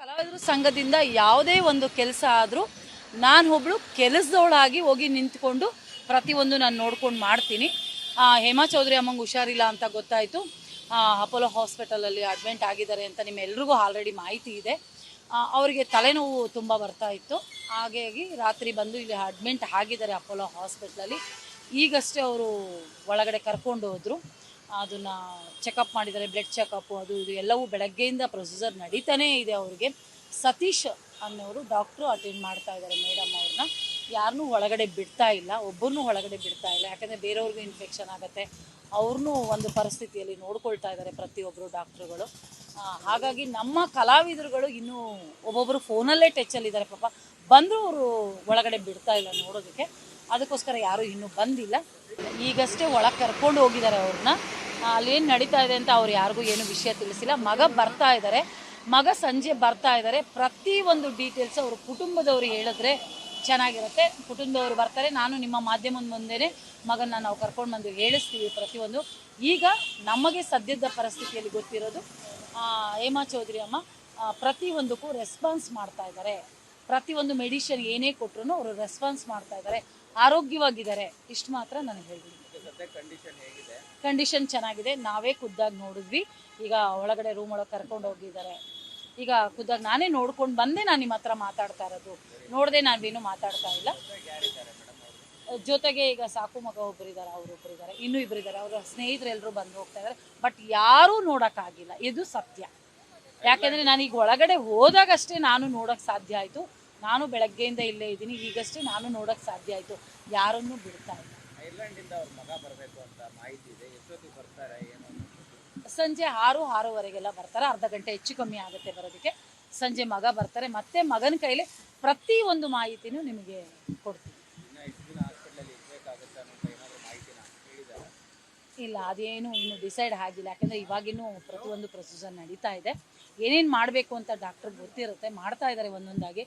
ಕಲಾವಿದರ ಸಂಘದಿಂದ ಯಾವುದೇ ಒಂದು ಕೆಲಸ ಆದರೂ ನಾನು ಒಬ್ಳು ಕೆಲಸದವಳಾಗಿ ಹೋಗಿ ನಿಂತ್ಕೊಂಡು ಪ್ರತಿಯೊಂದು ನಾನು ನೋಡ್ಕೊಂಡು ಮಾಡ್ತೀನಿ. ಹೇಮಾ ಚೌಧರಿ ಅಮ್ಮಂಗೆ ಹುಷಾರಿಲ್ಲ ಅಂತ ಗೊತ್ತಾಯಿತು. ಅಪೋಲೋ ಹಾಸ್ಪಿಟಲಲ್ಲಿ ಅಡ್ಮಿಂಟ್ ಆಗಿದ್ದಾರೆ ಅಂತ ನಿಮ್ಮೆಲ್ರಿಗೂ ಆಲ್ರೆಡಿ ಮಾಹಿತಿ ಇದೆ. ಅವರಿಗೆ ತಲೆನೋವು ತುಂಬ ಬರ್ತಾ ಇತ್ತು. ಹಾಗಾಗಿ ರಾತ್ರಿ ಬಂದು ಇಲ್ಲಿ ಅಡ್ಮಿಂಟ್ ಆಗಿದ್ದಾರೆ ಅಪೋಲೋ ಹಾಸ್ಪಿಟ್ಲಲ್ಲಿ. ಈಗಷ್ಟೇ ಅವರು ಒಳಗಡೆ ಕರ್ಕೊಂಡು ಹೋದರು. ಅದನ್ನು ಚೆಕಪ್ ಮಾಡಿದ್ದಾರೆ ಬ್ಲಡ್ ಚೆಕಪ್ಪು ಅದು ಇದು ಎಲ್ಲವೂ ಬೆಳಗ್ಗೆಯಿಂದ ಪ್ರೊಸೀಜರ್ ನಡೀತಾನೇ ಇದೆ ಅವ್ರಿಗೆ. ಸತೀಶ್ ಅನ್ನೋರು ಡಾಕ್ಟ್ರು ಅಟೆಂಡ್ ಮಾಡ್ತಾ ಇದ್ದಾರೆ ಮೇಡಮ್ ಅವ್ರನ್ನ. ಯಾರನ್ನೂ ಒಳಗಡೆ ಬಿಡ್ತಾ ಇಲ್ಲ, ಒಬ್ಬರನ್ನೂ ಒಳಗಡೆ ಬಿಡ್ತಾ ಇಲ್ಲ. ಯಾಕಂದರೆ ಬೇರೆಯವ್ರಿಗೂ ಇನ್ಫೆಕ್ಷನ್ ಆಗುತ್ತೆ. ಅವ್ರನ್ನೂ ಒಂದು ಪರಿಸ್ಥಿತಿಯಲ್ಲಿ ನೋಡ್ಕೊಳ್ತಾ ಇದ್ದಾರೆ ಪ್ರತಿಯೊಬ್ಬರು ಡಾಕ್ಟ್ರುಗಳು ಹಾಗಾಗಿ ನಮ್ಮ ಕಲಾವಿದರುಗಳು ಇನ್ನೂ ಒಬ್ಬೊಬ್ಬರು ಫೋನಲ್ಲೇ ಟಚ್ಚಲ್ಲಿದ್ದಾರೆ ಪಾಪ. ಬಂದರೂ ಅವರು ಒಳಗಡೆ ಬಿಡ್ತಾ ಇಲ್ಲ ನೋಡೋದಕ್ಕೆ. ಅದಕ್ಕೋಸ್ಕರ ಯಾರೂ ಇನ್ನೂ ಬಂದಿಲ್ಲ. ಈಗಷ್ಟೇ ಒಳಗೆ ಕರ್ಕೊಂಡು ಹೋಗಿದ್ದಾರೆ ಅವ್ರನ್ನ. ಅಲ್ಲೇನು ನಡೀತಾ ಇದೆ ಅಂತ ಅವ್ರು ಯಾರಿಗೂ ಏನು ವಿಷಯ ತಿಳಿಸಿಲ್ಲ. ಮಗ ಬರ್ತಾ ಇದ್ದಾರೆ ಮಗ ಸಂಜೆ ಬರ್ತಾ ಇದ್ದಾರೆ ಪ್ರತಿ ಒಂದು ಡೀಟೇಲ್ಸ್ ಅವರು ಕುಟುಂಬದವರು ಹೇಳಿದ್ರೆ ಚೆನ್ನಾಗಿರುತ್ತೆ. ಕುಟುಂಬದವರು ಬರ್ತಾರೆ. ನಾನು ನಿಮ್ಮ ಮಾಧ್ಯಮದ ಮುಂದೆನೇ ಮಗನ ನಾವು ಕರ್ಕೊಂಡು ಬಂದು ಹೇಳಿಸ್ತೀವಿ ಪ್ರತಿಯೊಂದು. ಈಗ ನಮಗೆ ಸದ್ಯದ ಪರಿಸ್ಥಿತಿಯಲ್ಲಿ ಗೊತ್ತಿರೋದು ಹೇಮಾ ಚೌಧರಿ ಅಮ್ಮ ಪ್ರತಿಯೊಂದಕ್ಕೂ ರೆಸ್ಪಾನ್ಸ್ ಮಾಡ್ತಾ ಇದ್ದಾರೆ ಪ್ರತಿಯೊಂದು ಮೆಡಿಷನ್ ಏನೇ ಕೊಟ್ಟರು ಅವರು ರೆಸ್ಪಾನ್ಸ್ ಮಾಡ್ತಾ ಇದ್ದಾರೆ ಆರೋಗ್ಯವಾಗಿದ್ದಾರೆ. ಇಷ್ಟು ಮಾತ್ರ ನಾನು ಹೇಳ್ಬಿಡಿ ಕಂಡೀಷನ್ ಚೆನ್ನಾಗಿದೆ. ನಾವೇ ಖುದ್ದಾಗಿ ನೋಡಿದ್ವಿ. ಈಗ ಒಳಗಡೆ ರೂಮ್ ಒಳಗೆ ಕರ್ಕೊಂಡು ಹೋಗಿದ್ದಾರೆ. ಈಗ ಖುದ್ದಾಗಿ ನಾನೇ ನೋಡ್ಕೊಂಡು ಬಂದೆ ನಾನು ನಿಮ್ಮ ಹತ್ರ ಮಾತಾಡ್ತಾ ಇರೋದು. ನೋಡದೆ ನಾನು ಏನು ಮಾತಾಡ್ತಾ ಇಲ್ಲ. ಜೊತೆಗೆ ಈಗ ಸಾಕು ಮಗ ಒಬ್ಬರಿದ್ದಾರೆ ಇದ್ದಾರೆ ಅವರು ಒಬ್ರು ಇದ್ದಾರೆ ಇನ್ನೂ ಇಬ್ಬರಿದ್ದಾರೆ ಅವರ ಸ್ನೇಹಿತರೆಲ್ಲರೂ ಬಂದು ಹೋಗ್ತಾ ಇದ್ದಾರೆ ಬಟ್ ಯಾರೂ ನೋಡೋಕ್ಕಾಗಿಲ್ಲ ಇದು ಸತ್ಯ. ಯಾಕೆಂದರೆ ನಾನೀಗ ಒಳಗಡೆ ಹೋದಾಗಷ್ಟೇ ನಾನು ನೋಡೋಕ್ಕೆ ಸಾಧ್ಯ ಆಯಿತು. ನಾನು ಬೆಳಗ್ಗೆಯಿಂದ ಇಲ್ಲೇ ಇದ್ದೀನಿ. ಈಗಷ್ಟೇ ನಾನು ನೋಡೋಕ್ಕೆ ಸಾಧ್ಯ ಆಯಿತು. ಯಾರನ್ನೂ ಬಿಡ್ತಾ ಇಲ್ಲ. ಐರ್ಲೆಂಡಿಂದ ಅವ್ರ ಮಗ ಬರಬೇಕು ಅಂತ ಮಾಹಿತಿ ಇದೆ. ಎಷ್ಟೊತ್ತಿಗೆ ಬರ್ತಾರೆ ಏನು ಅನ್ನೋದು? ಸಂಜೆ ಆರು ಆರೂವರೆಗೆಲ್ಲ ಬರ್ತಾರೆ. ಅರ್ಧ ಗಂಟೆ ಹೆಚ್ಚು ಕಮ್ಮಿ ಆಗುತ್ತೆ ಬರೋದಕ್ಕೆ. ಸಂಜೆ ಮಗ ಬರ್ತಾರೆ. ಮತ್ತೆ ಮಗನ ಕೈಲಿ ಪ್ರತಿ ಒಂದು ಮಾಹಿತಿನೂ ನಿಮಗೆ ಕೊಡ್ತೀನಿ. ಇಲ್ಲ, ಅದೇನು ಇನ್ನು ಡಿಸೈಡ್ ಆಗಿಲ್ಲ. ಯಾಕಂದರೆ ಇವಾಗಿನೂ ಪ್ರತಿಯೊಂದು ಪ್ರೊಸೀಜರ್ ನಡೀತಾ ಇದೆ. ಏನೇನು ಮಾಡಬೇಕು ಅಂತ ಡಾಕ್ಟರ್ ಗೊತ್ತಿರುತ್ತೆ, ಮಾಡ್ತಾ ಇದ್ದಾರೆ ಒಂದೊಂದಾಗಿ.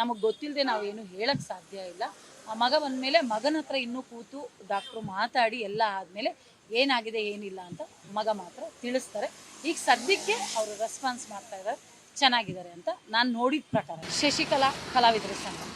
ನಮಗೆ ಗೊತ್ತಿಲ್ಲದೆ ನಾವು ಏನು ಹೇಳಕ್ಕೆ ಸಾಧ್ಯ ಇಲ್ಲ. ಆ, ಮಗ ಬಂದಮೇಲೆ ಮಗನ ಹತ್ರ ಇನ್ನೂ ಕೂತು ಡಾಕ್ಟ್ರು ಮಾತಾಡಿ ಎಲ್ಲ ಆದಮೇಲೆ ಏನಾಗಿದೆ, ಏನಿಲ್ಲ ಅಂತ ಮಗ ಮಾತ್ರ ತಿಳಿಸ್ತಾರೆ. ಈಗ ಸದ್ಯಕ್ಕೆ ಅವರು ರೆಸ್ಪಾನ್ಸ್ ಮಾಡ್ತಾ ಇದ್ದಾರೆ ಚೆನ್ನಾಗಿದ್ದಾರೆ ಅಂತ ನಾನು ನೋಡಿದ ಪ್ರಕಾರ. ಶಶಿಕಲಾ, ಕಲಾವಿದರ ಸಂಘ.